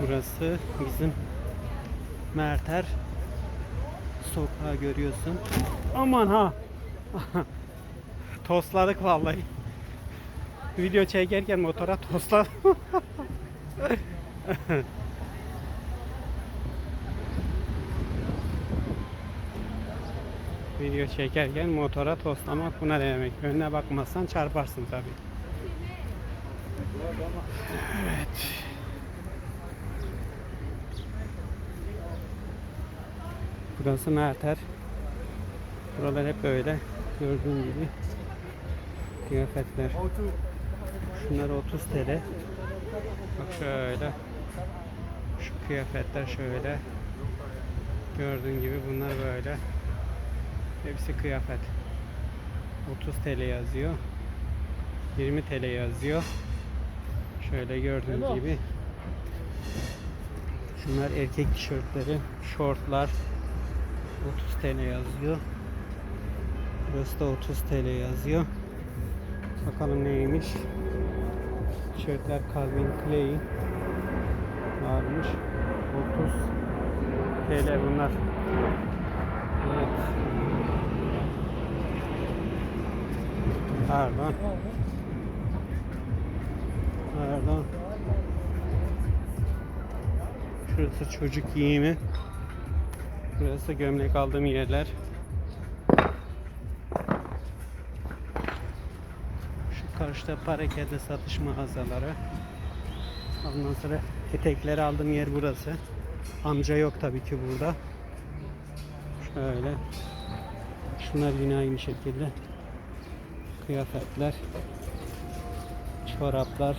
Burası bizim Merter sokağı görüyorsun. Aman ha. Tosladık vallahi. Video çekerken motora tosladım. Video çekerken motora toslamak buna ne demek? Önüne bakmazsan çarparsın tabii. Evet. Burası Merter. Buralar hep böyle. Gördüğün gibi. Kıyafetler. Şunlar 30 TL. Bak şöyle. Şu kıyafetler şöyle. Gördüğün gibi bunlar böyle. Hepsi kıyafet. 30 TL yazıyor. 20 TL yazıyor. Şöyle gördüğünüz gibi. Şunlar erkek tişörtleri, şortlar. 30 TL yazıyor. Burası da 30 TL yazıyor. Bakalım neymiş. Tişörtler Calvin Klein varmış. 30 TL bunlar. Evet. Pardon. Pardon. Şurası çocuk giyimi. Burası gömlek aldığım yerler. Şu karşıda parakende satış mağazaları. Ondan sonra etekleri aldığım yer burası. Amca yok tabii ki burada. Şöyle. Şunlar yine aynı şekilde. Kıyafetler. Çoraplar.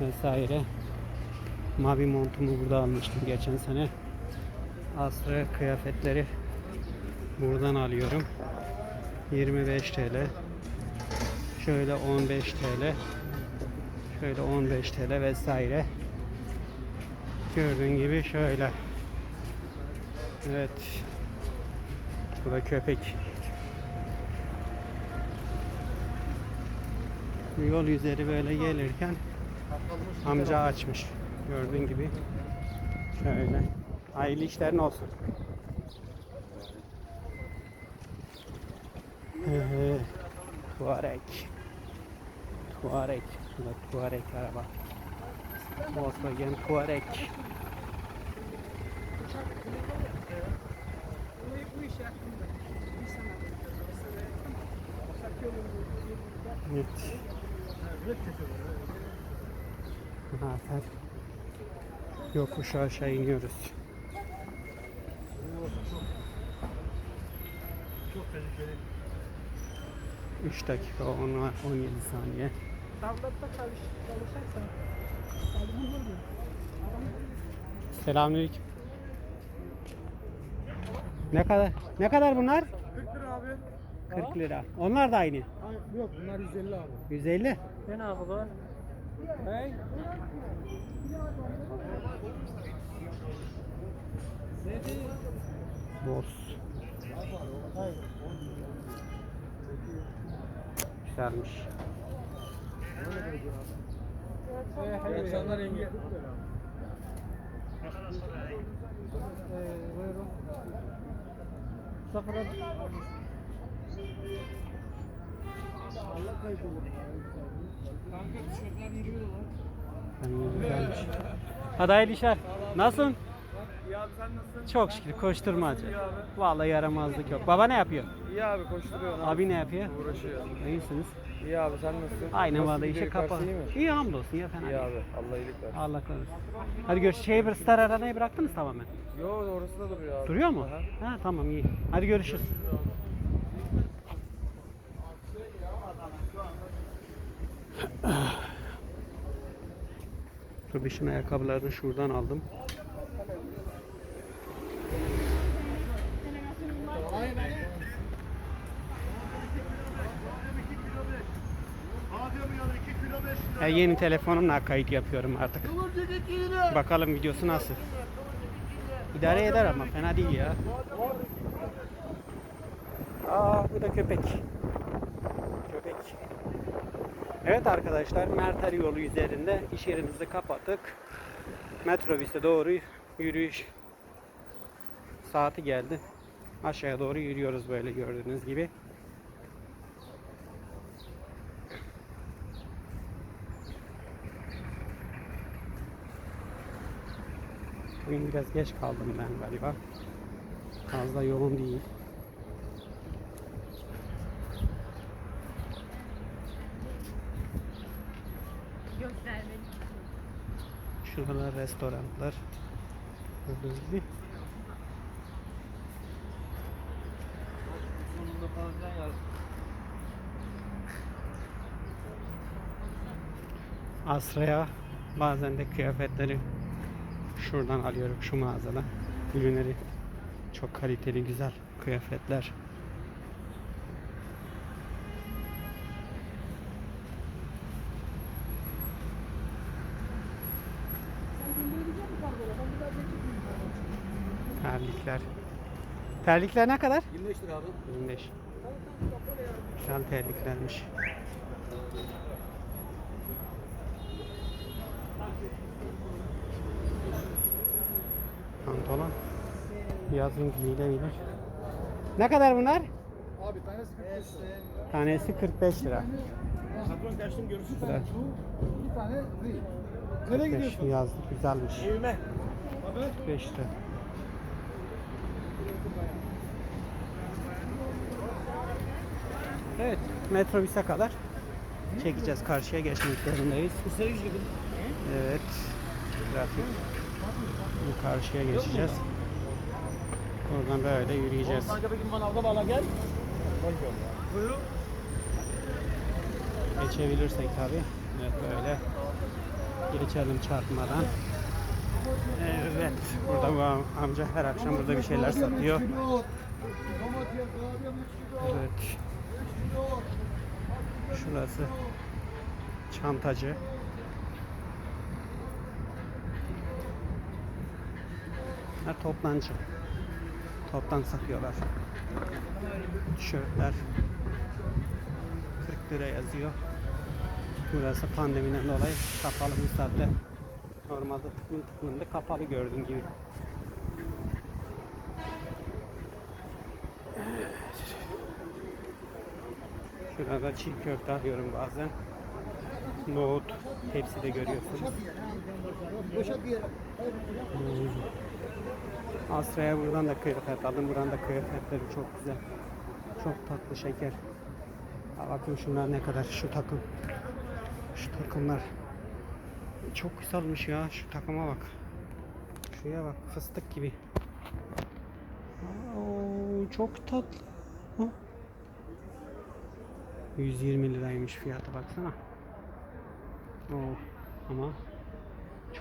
Vesaire. Mavi montumu burada almıştım geçen sene. Asra kıyafetleri buradan alıyorum. 25 TL. Şöyle 15 TL. Şöyle 15 TL vesaire. Gördüğün gibi şöyle. Evet. Bu da köpek. Yol üzeri böyle gelirken amca açmış. Gördüğün gibi. Şöyle. Hayırlı işlerin olsun. Tuareg. Tuareg. Bu da Tuareg araba. Volkswagen Tuareg. Evet. Zafer. Yokuş aşağı iniyoruz. Çok tehlikeli. 3 dakika 10 17 saniye. Davlatta çalış, çalışırsan? Selamünaleyküm. Ne kadar? Ne kadar bunlar? 40 lira abi. 40 lira. Onlar da aynı. Ay, yok bunlar 150 abi. 150. Ne abi bu? Hey. Boz. Güzelmiş. İyi akşamlar yenge. Buyurun. Sıfır Allah kayıp olur. Kanka tişörtler 20 dolar. Hadi hayırlı işler. Nasılsın? İyi abi sen nasılsın? Çok şükür koşturmacı. İyi abi. Vallahi yaramazlık yok. Baba ne yapıyor? İyi abi koşturuyor. Abi ne yapıyor? Uğraşıyor. İyisiniz. İyi abi sen nasılsın? Aynen Nasıl vallahi gidiyor? işe kapa. Yukarısı iyi mi? İyi hamdolsun ya fena İyi değil. abi. Allah iyilik versin. Allah korusun. Hadi görüşürüz. Şey bir star aranayı bıraktınız tamamen. Yo orası da duruyor abi. Duruyor mu? Aha. Ha tamam iyi. Hadi görüşürüz. Rubiş'in ayakkabılarını şuradan aldım. Ya yeni telefonumla kayıt yapıyorum artık. Bakalım videosu nasıl. İdare eder ama fena değil ya. Aa bu da köpek. Köpek. Evet arkadaşlar Merter yolu üzerinde iş yerimizi kapattık. Metrobüse doğru yürüyüş saati geldi. Aşağıya doğru yürüyoruz böyle gördüğünüz gibi. Bugün biraz geç kaldım ben galiba. Fazla yoğun değil. Göstermeli. Şuralar restoranlar. Gördüğünüz gibi. Ya. Asra'ya bazen de kıyafetleri şuradan alıyorum şu mağazadan. Ürünleri çok kaliteli güzel kıyafetler. Terlikler. Terlikler ne kadar? 25 lira abi. 25. Güzel terliklermiş. Pantolon. Yazın giyilebilir. Ne kadar bunlar? Abi tanesi 45 lira. Tanesi 45 lira. Patron kaçtım görüşürüz. Bir tane değil. Nereye 45 gidiyorsun? yazlık güzelmiş. Evime. Abi. 5 lira. Evet, metrobüse kadar çekeceğiz. Karşıya geçmek zorundayız. Evet. Trafik. Karşıya geçeceğiz. Oradan böyle yürüyeceğiz. Geçebilirsek tabi. Evet böyle. Geçelim çarpmadan. Evet. Burada bu am- amca her akşam burada bir şeyler satıyor. Evet. Şurası çantacı. Bunlar toplancı. Toptan satıyorlar. Tişörtler 40 lira yazıyor. Burası pandemiden dolayı kapalı bu saatte. Normalde tıklım tıklımda kapalı gördüğün gibi. Şurada çiğ köfte arıyorum bazen. Nohut hepsi de görüyorsunuz. Hmm. Astra'ya buradan da kıyafet aldım. Buradan da kıyafetleri çok güzel. Çok tatlı şeker. Bakın şunlar ne kadar şu takım. Şu takımlar. Çok güzelmiş ya. Şu takıma bak. Şuraya bak. Fıstık gibi. Oo, çok tatlı. Ha? 120 liraymış fiyatı baksana. Oo, ama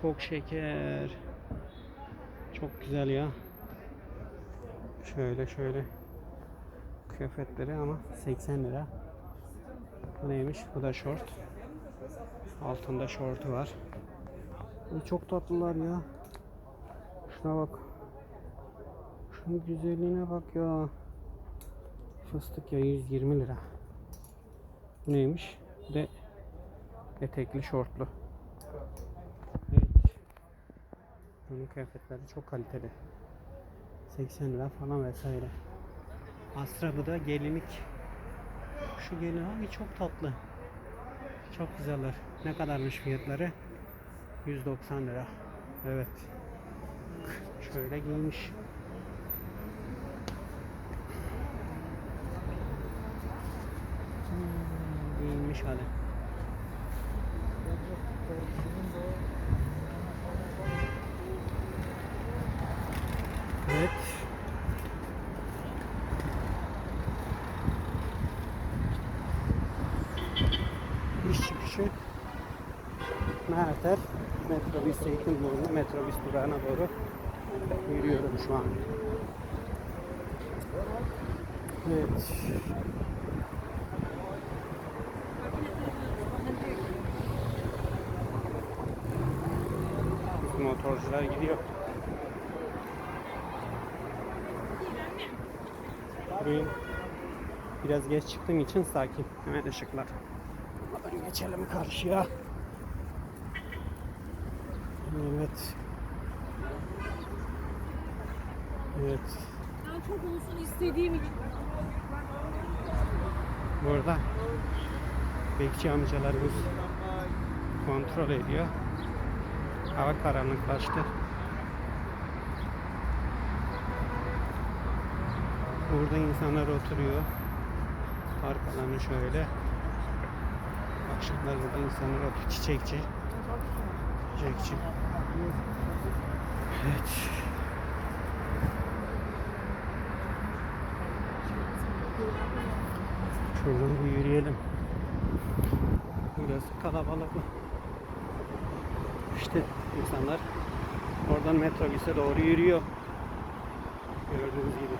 çok şeker. Çok güzel ya. Şöyle şöyle kıyafetleri ama 80 lira. Bu neymiş? Bu da şort. Altında şortu var. Ay, Çok tatlılar ya. Şuna bak. Şunun güzelliğine bak ya. Fıstık ya 120 lira. Neymiş? Da etekli şortlu. Evet. Bunun kıyafetleri çok kaliteli. 80 lira falan vesaire. Astra bu da gelinlik. Şu gelin abi çok tatlı. Çok güzeller. Ne kadarmış fiyatları? 190 lira. Evet. Şöyle giymiş. Hali. Evet. İş çıkışı Merter metrobüs Zeytinburnu metrobüs durağına doğru yürüyorum şu an. Evet. Bunlar gidiyor. Bugün biraz geç çıktığım için sakin. Evet ışıklar. Hadi geçelim karşıya. Evet. Evet. Ben çok olsun istediğim gibi. Burada bekçi amcalarımız kontrol ediyor. Hava karanlıklaştı. Burada insanlar oturuyor. Park alanı şöyle. Akşamlar burada insanlar oturuyor. Çiçekçi. Çiçekçi. Evet. Şuradan bir yürüyelim. Burası kalabalık. İşte insanlar oradan metrobüse doğru yürüyor. Gördüğünüz gibi.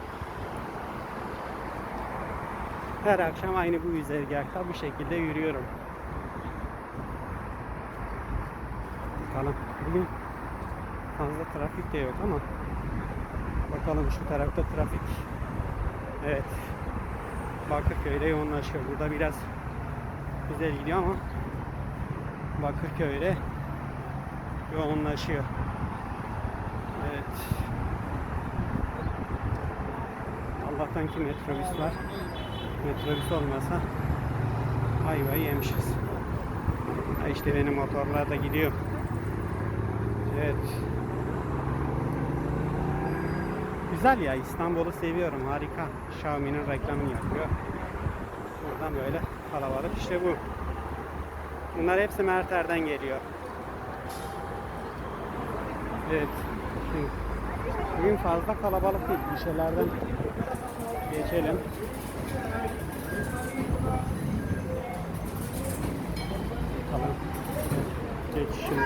Her akşam aynı bu güzergahta bu şekilde yürüyorum. Bakalım. Bugün fazla trafik de yok ama bakalım şu tarafta trafik. Evet. Bakırköy'de yoğunlaşıyor. Burada biraz güzel gidiyor ama Bakırköy'de yoğunlaşıyor. Evet. Allah'tan ki metrobüs var. Metrobüs olmasa ayvayı yemişiz. Ha işte benim motorlar da gidiyor. Evet. Güzel ya İstanbul'u seviyorum harika. Xiaomi'nin reklamını yapıyor. Buradan böyle kalabalık işte bu. Bunlar hepsi Merter'den geliyor. Evet. Bugün fazla kalabalık değil. Bir şeylerden geçelim. Bakalım. Geçişim.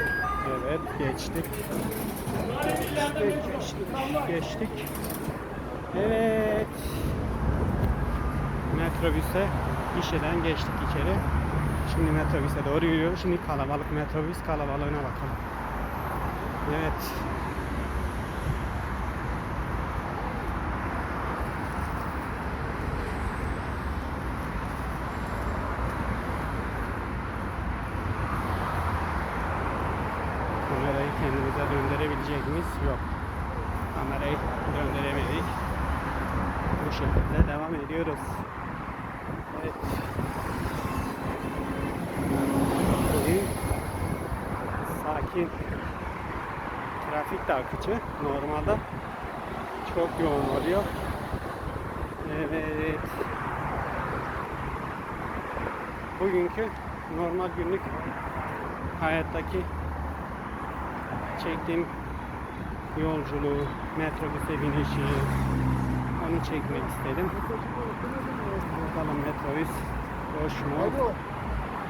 Evet. Geçtik, geçtik, geçtik. Evet. Metrobüse gişeden geçtik içeri. Şimdi metrobüse doğru yürüyoruz. Şimdi kalabalık metrobüs kalabalığına bakalım. Evet. Kamerayı kendimize döndürebilecek miyiz? Yok. Kamerayı döndüremedik. Bu şekilde devam ediyoruz. Evet. Sakin. Trafik de akıcı. Normalde çok yoğun oluyor. Evet. Bugünkü normal günlük hayattaki çektiğim yolculuğu, metrobüse binişi onu çekmek istedim. Bakalım metrobüs boş mu?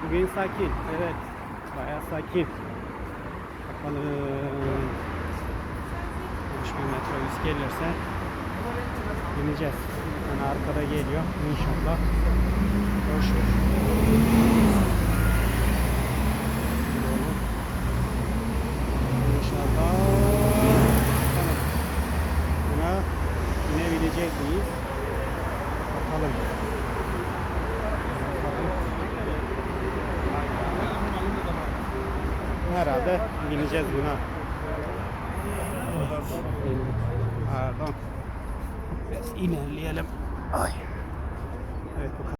Bugün sakin, evet. Bayağı sakin. Bakalım. Bir metrobüs gelirse bineceğiz. Yani arkada geliyor. İnşallah boştur.